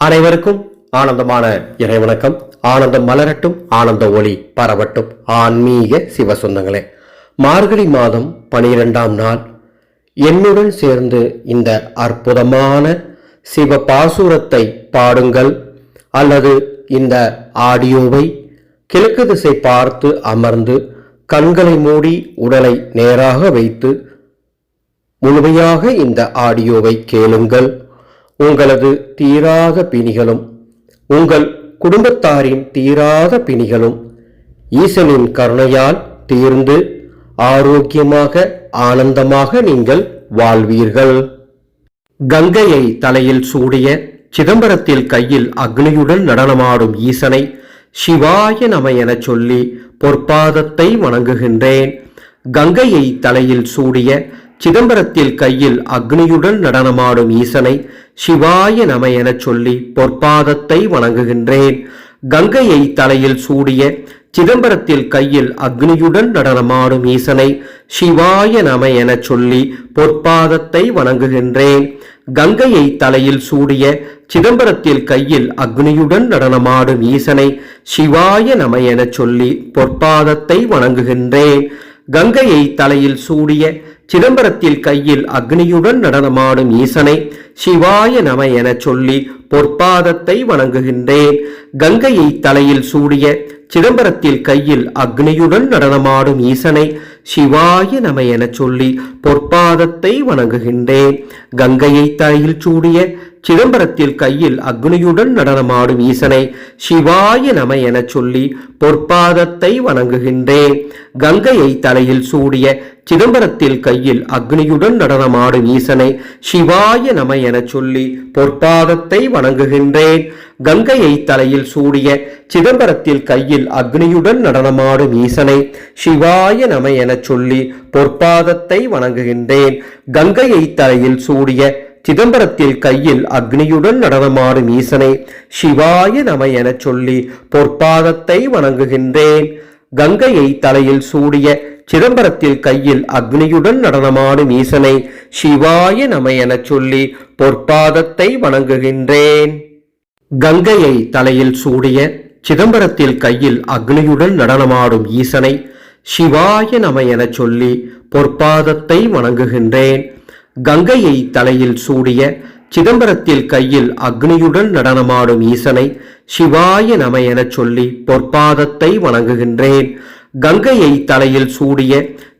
அனைவருக்கும் ஆனந்தமான இறைவணக்கம். ஆனந்தம் மலரட்டும் ஆனந்த ஒளி பரவட்டும். ஆன்மீக சிவ சொந்தங்களே மார்கழி மாதம் பனிரெண்டாம் நாள். என்னுடன் சேர்ந்து இந்த அற்புதமான சிவ பாசுரத்தை பாடுங்கள். அல்லது இந்த ஆடியோவை கிழக்கு திசை பார்த்து அமர்ந்து கண்களை மூடி உடலை நேராக வைத்து முழுமையாக இந்த ஆடியோவை கேளுங்கள். உங்களது தீராத பிணிகளும் உங்கள் குடும்பத்தாரின் தீராத பிணிகளும் ஈசனின் கருணையால் தீர்ந்து ஆரோக்கியமாக ஆனந்தமாக நீங்கள் வாழ்வீர்கள். கங்கையை தலையில் சூடிய சிதம்பரத்தில் கையில் அக்னியுடன் நடனமாடும் ஈசனை சிவாய நம எனச் சொல்லி பொற்பாதத்தை வணங்குகின்றேன். கங்கையை தலையில் சூடிய சிதம்பரத்தில் கையில் அக்னியுடன் நடனமாடும் ஈசனை சிவாய நம எனச் சொல்லி பொற்பாதத்தை வணங்குகின்றேன். கங்கையை தலையில் சூடிய சிதம்பரத்தில் கையில் அக்னியுடன் நடனமாடும் ஈசனை சிவாய நம எனச் சொல்லி பொற்பாதத்தை வணங்குகின்றேன். கங்கையை தலையில் சூடிய சிதம்பரத்தில் கையில் அக்னியுடன் நடனமாடும் ஈசனை சிவாய நம எனச் சொல்லி பொற்பாதத்தை வணங்குகின்றேன். கங்கையை தலையில் சூடிய சிதம்பரத்தில் கையில் அக்னியுடன் நடனமாடும் ஈசனை சிவாய நம எனச் சொல்லி பொற்பாதத்தை வணங்குகின்றேன். கங்கையை தலையில் சூடிய சிதம்பரத்தில் கையில் அக்னியுடன் நடனமாடும் ஈசனை சிவாய நம எனச் சொல்லி பொற்பாதத்தை வணங்குகின்றேன். கங்கையை தலையில் சூடிய சிதம்பரத்தில் கையில் அக்னியுடன் நடனமாடும் ஈசனை சிவாய நம எனச் சொல்லி பொற்பாதத்தை வணங்குகின்றேன். கங்கையை தலையில் சூடிய சிதம்பரத்தில் கையில் அக்னியுடன் நடனமாடும் ஈசனை சிவாய நம எனச் சொல்லி பொற்பாதத்தை வணங்குகின்றேன். கங்கையை தலையில் சூடிய சிதம்பரத்தில் கையில் அக்னியுடன் நடனமாடும் ஈசனை சிவாய நம எனச் சொல்லி பொற்பாதத்தை வணங்குகின்றேன். கங்கையை தலையில் சூடிய சிதம்பரத்தில் கையில் அக்னியுடன் நடனமாடும் ஈசனை சிவாய நம எனச் சொல்லி பொற்பாதத்தை வணங்குகின்றேன். கங்கையை தலையில் சூடிய சிதம்பரத்தில் கையில் அக்னியுடன் நடனமாடும் ஈசனை சிவாய நம எனச் சொல்லி பொற்பாதத்தை வணங்குகின்றேன். கங்கையை தலையில் சூடிய சிதம்பரத்தில் கையில் அக்னியுடன் நடனமாடும் ஈசனை சிவாய நம எனச் சொல்லி பொற்பாதத்தை வணங்குகின்றேன். கங்கையை தலையில் சூடிய சிதம்பரத்தில் கையில் அக்னியுடன் நடனமாடும் ஈசனை சிவாய நம எனச் சொல்லி பொற்பாதத்தை வணங்குகின்றேன். கங்கையை தலையில் சூடிய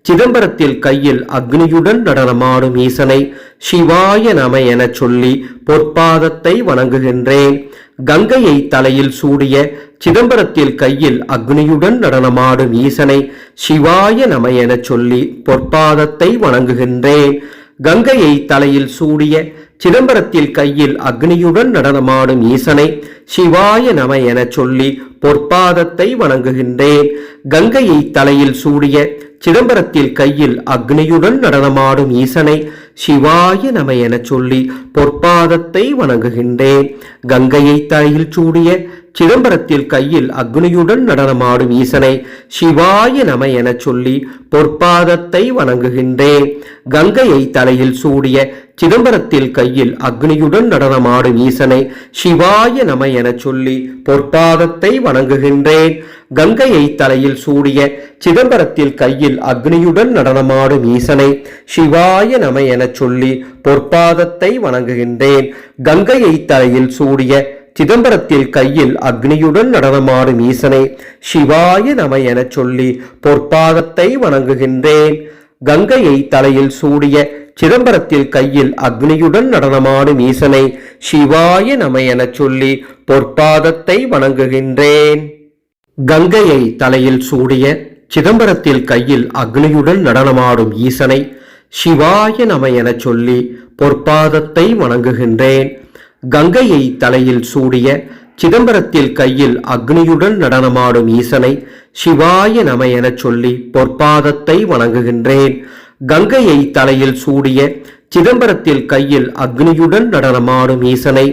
சிதம்பரத்தில் கையில் அக்னியுடன் நடனமாடும் ஈசனை சிவாய நம எனச் சொல்லி பொற்பாதத்தை வணங்குகின்றேன். கங்கையை தலையில் சூடிய சிதம்பரத்தில் கையில் அக்னியுடன் நடனமாடும் ஈசனை சிவாய நம எனச் சொல்லி பொற்பாதத்தை வணங்குகின்றேன். கங்கையை தலையில் சூடிய சிதம்பரத்தில் கையில் அக்னியுடன் நடனமாடும் ஈசனை சிவாய நம எனச் சொல்லி பொற்பாதத்தை வணங்குகின்றேன். கங்கையை தலையில் சூடிய சிதம்பரத்தில் கையில் அக்னியுடன் நடனமாடும் ஈசனை சிவாய நம எனச் சொல்லி பொற்பாதத்தை வணங்குகின்றேன். கங்கையை தலையில் சூடிய சிதம்பரத்தில் கையில் அக்னியுடன் நடனமாடும் ஈசனை சிவாய நம எனச் சொல்லி பொற்பாதத்தை வணங்குகின்றேன். கங்கையை தலையில் சூடிய சிதம்பரத்தில் கையில் அக்னியுடன் நடனமாடும் ஈசனை சிவாய நம எனச் சொல்லி பொற்பாதத்தை வணங்குகின்றேன். கங்கையை தலையில் சூடிய சிதம்பரத்தில் கையில் அக்னியுடன் நடனமாடும் ஈசனை சிவாய நம எனச் சொல்லி பொற்பாதத்தை வணங்குகின்றேன். கங்கையை தலையில் சூடிய சிதம்பரத்தில் கையில் அக்னியுடன் நடனமாடும் ஈசனை சிவாய நம எனச் சொல்லி பொற்பாதத்தை வணங்குகின்றேன். கங்கையை தலையில் சூடிய சிதம்பரத்தில் கையில் அக்னியுடன் நடனமாடும் ஈசனை சிவாய நம எனச் சொல்லி பொற்பாதத்தை வணங்குகின்றேன். கங்கையை தலையில் சூடிய சிதம்பரத்தில் கையில் அக்னியுடன் நடனமாடும் ஈசனை சிவாய நம எனச் சொல்லி பொற்பாதத்தை வணங்குகின்றேன். கங்கையை தலையில் சூடிய சிதம்பரத்தில் கையில் அக்னியுடன் நடனமாடும் ஈசனை சிவாய நம எனச் சொல்லி பொற்பாதத்தை வணங்குகின்றேன். கங்கையை தலையில் சூடிய சிதம்பரத்தில் கையில் அக்னியுடன் நடனமாடும் ஈசனை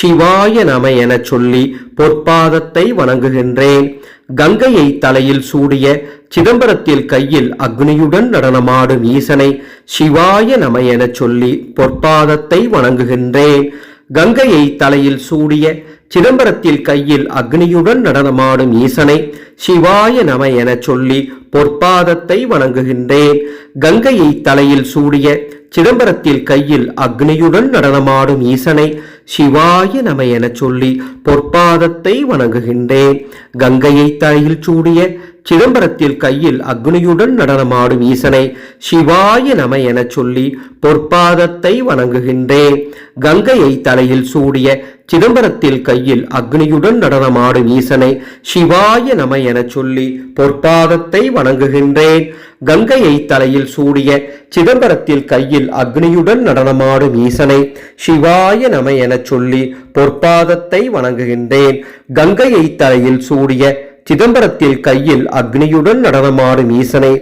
சிவாய நம எனச் சொல்லி பொற்பாதத்தை வணங்குகின்றேன். கங்கையை தலையில் சூடிய சிதம்பரத்தில் கையில் அக்னியுடன் நடனமாடும் ஈசனை சிவாய நம எனச் சொல்லி பொற்பாதத்தை வணங்குகின்றேன். கங்கையை தலையில் சூடிய சிதம்பரத்தில் கையில் அக்னியுடன் நடனமாடும் ஈசனை சிவாய நம எனச் சொல்லி பொற்பாதத்தை வணங்குகின்றேன். கங்கையை தலையில் சூடிய சிதம்பரத்தில் கையில் அக்னியுடன் நடனமாடும் ஈசனை சிவாய நம எனச் சொல்லி பொற்பாதத்தை வணங்குகின்றேன். கங்கையை தலையில் சூடிய சிதம்பரத்தில் கையில் அக்னியுடன் நடனமாடும் ஈசனை சிவாய நம எனச் சொல்லி பொற்பாதத்தை வணங்குகின்றேன். கங்கையை தலையில் சூடிய சிதம்பரத்தில் கையில் அக்னியுடன் நடனமாடும் ஈசனை சிவாய நம எனச் சொல்லி பொற்பாதத்தை வணங்குகின்றேன். கங்கையை தலையில் சூடிய சிதம்பரத்தில் கையில் அக்னியுடன் நடனமாடும் ஈசனை சிவாய நம எனச் சொல்லி பொற்பாதத்தை வணங்குகின்றேன். கங்கையை தலையில் சூடிய சிதம்பரத்தில் கையில் அக்னியுடன் நடனமாடும் ஈசனை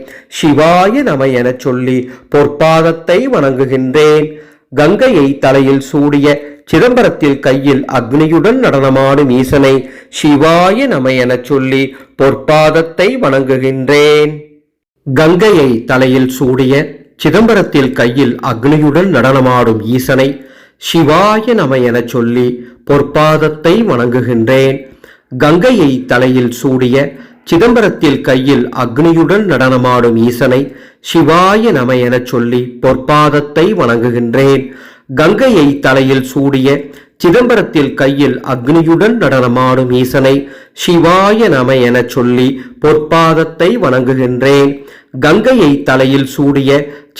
சிவாய நம எனச் சொல்லி பொற்பாதத்தை வணங்குகின்றேன். கங்கையை தலையில் சூடிய சிதம்பரத்தில் கையில் அக்னியுடன் நடனமாடும் ஈசனை சிவாய நம எனச் சொல்லி பொற்பாதத்தை வணங்குகின்றேன். கங்கையை தலையில் சூடிய சிதம்பரத்தில் கையில் அக்னியுடன் நடனமாடும் ஈசனை சிவாய நம எனச் சொல்லி பொற்பாதத்தை வணங்குகின்றேன். கங்கையை தலையில் சூடிய சிதம்பரத்தில் கையில் அக்னியுடன் நடனமாடும் ஈசனை சிவாய நம எனச் சொல்லி பொற்பாதத்தை வணங்குகின்றேன். கங்கையை தலையில் சூடிய சிதம்பரத்தில் கையில் அக்னியுடன் நடனமாடும் ஈசனை சிவாய நம எனச் சொல்லி பொற்பாதத்தை வணங்குகின்றேன். கங்கையை தலையில் சூடிய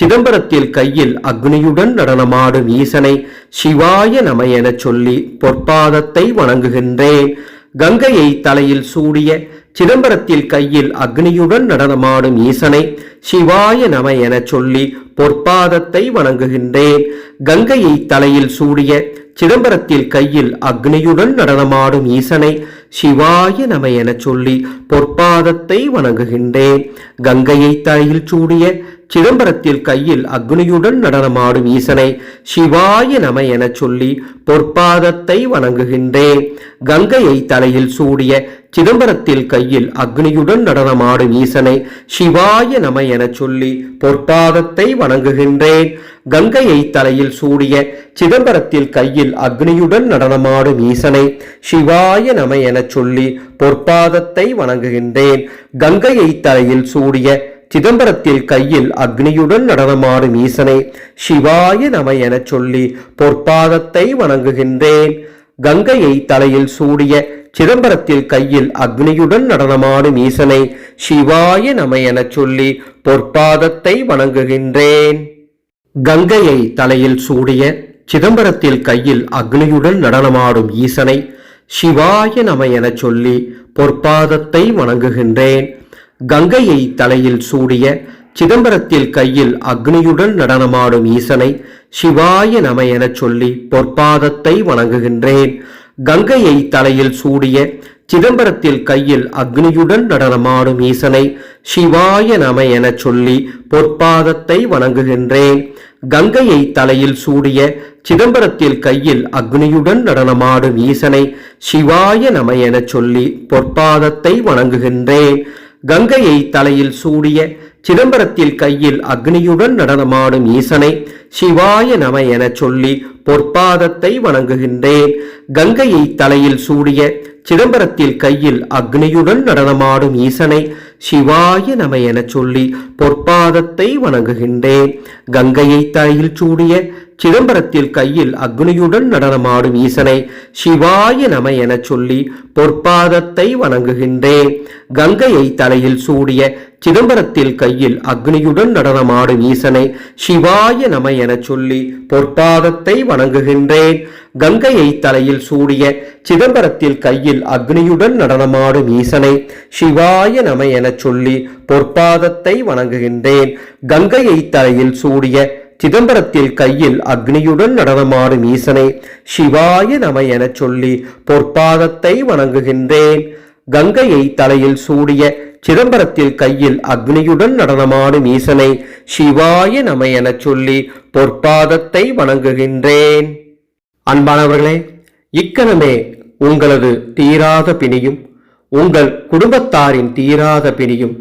சிதம்பரத்தில் கையில் அக்னியுடன் நடனமாடும் ஈசனை சிவாய நம எனச் சொல்லி பொற்பாதத்தை வணங்குகின்றேன். கங்கையை தலையில் சூடிய சிதம்பரத்தில் கையில் அக்னியுடன் நடனமாடும் ஈசனை சிவாய நம எனச் சொல்லி பொற்பாதத்தை வணங்குகின்றேன். கங்கையை தலையில் சூடிய சிதம்பரத்தில் கையில் அக்னியுடன் நடனமாடும் ஈசனை சிவாய நம எனச் சொல்லி பொற்பாதத்தை வணங்குகின்றேன். கங்கையை தலையில் சூடிய சிதம்பரத்தில் கையில் அக்னியுடன் நடனமாடும் ஈசனை சிவாய நம எனச் சொல்லி பொற்பாதத்தை வணங்குகின்றேன். கங்கையை தலையில் சூடிய சிதம்பரத்தில் கையில் அக்னியுடன் நடனமாடும் ஈசனை சிவாய நம எனச் சொல்லி பொற்பாதத்தை வணங்குகின்றேன். கங்கையை தலையில் சூடிய சிதம்பரத்தில் கையில் அக்னியுடன் நடனமாடும் ஈசனை சிவாய நம எனச் சொல்லி பொற்பாதத்தை வணங்குகின்றேன். கங்கையை தலையில் சூடிய சிதம்பரத்தில் கையில் அக்னியுடன் நடனமாடும் ஈசனை சிவாய நம எனச் சொல்லி பொற்பாதத்தை வணங்குகின்றேன். கங்கையை தலையில் சூடிய சிதம்பரத்தில் கையில் அக்னியுடன் நடனமாடும் ஈசனை சிவாய நம எனச் சொல்லி பொற்பாதத்தை வணங்குகின்றேன். கங்கையை தலையில் சூடிய சிதம்பரத்தில் கையில் அக்னியுடன் நடனமாடும் ஈசனை சிவாய நம எனச் சொல்லி பொற்பாதத்தை வணங்குகின்றேன். கங்கையை தலையில் சூடிய சிதம்பரத்தில் கையில் அக்னியுடன் நடனமாடும் ஈசனை சிவாய நம எனச் சொல்லி பொற்பாதத்தை வணங்குகின்றேன். கங்கையை தலையில் சூடிய சிதம்பரத்தில் கையில் அக்னியுடன் நடனமாடும் ஈசனை சிவாய நம எனச் சொல்லி பொற்பாதத்தை வணங்குகின்றேன். கங்கையை தலையில் சூடிய சிதம்பரத்தில் கையில் அக்னியுடன் நடனமாடும் ஈசனை சிவாய நம எனச் சொல்லி பொற்பாதத்தை வணங்குகின்றேன். கங்கையை தலையில் சூடிய சிதம்பரத்தில் கையில் அக்னியுடன் நடனமாடும் ஈசனை சிவாய நம எனச் சொல்லி பொற்பாதத்தை வணங்குகின்றேன். கங்கையை தலையில் சூடிய சிதம்பரத்தில் கையில் அக்னியுடன் நடனமாடும் ஈசனை சிவாய நம எனச் சொல்லி பொற்பாதத்தை வணங்குகின்றேன். கங்கையை தலையில் சூடிய சிதம்பரத்தில் கையில் அக்னியுடன் நடனமாடும் ஈசனை சிவாய நம எனச் சொல்லி பொற்பாதத்தை வணங்குகின்றேன். கங்கையை தலையில் சூடிய சிதம்பரத்தில் கையில் அக்னியுடன் நடனமாடும் ஈசனை சிவாய நம எனச் சொல்லி பொற்பாதத்தை வணங்குகின்றேன். கங்கையை தலையில் சூடிய சிதம்பரத்தில் கையில் அக்னியுடன் நடனமாடும் ஈசனை சிவாய நம எனச் சொல்லி பொற்பாதத்தை வணங்குகின்றேன். கங்கையை தலையில் சூடிய சிதம்பரத்தில் கையில் அக்னியுடன் நடனமாடும் ஈசனை சிவாய நம எனச் சொல்லி பொற்பாதத்தை வணங்குகின்றேன். கங்கையை தலையில் சூடிய சிதம்பரத்தில் கையில் அக்னியுடன் நடனமாடும் ஈசனை சிவாய நம எனச் சொல்லி பொற்பாதத்தை வணங்குகின்றேன். அன்பானவர்களே இக்கணமே உங்களது தீராத பிணியும் உங்கள் குடும்பத்தாரின் தீராத பிணியும்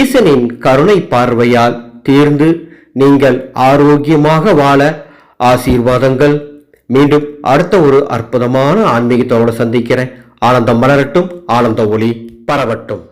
ஈசனின் கருணை பார்வையால் தீர்ந்து நீங்கள் ஆரோக்கியமாக வாழ ஆசீர்வாதங்கள். மீண்டும் அடுத்த ஒரு அற்புதமான ஆன்மீகத்தோடு சந்திக்கிறேன். ஆனந்தம் மலரட்டும் ஆனந்த ஒளி பரவட்டும்.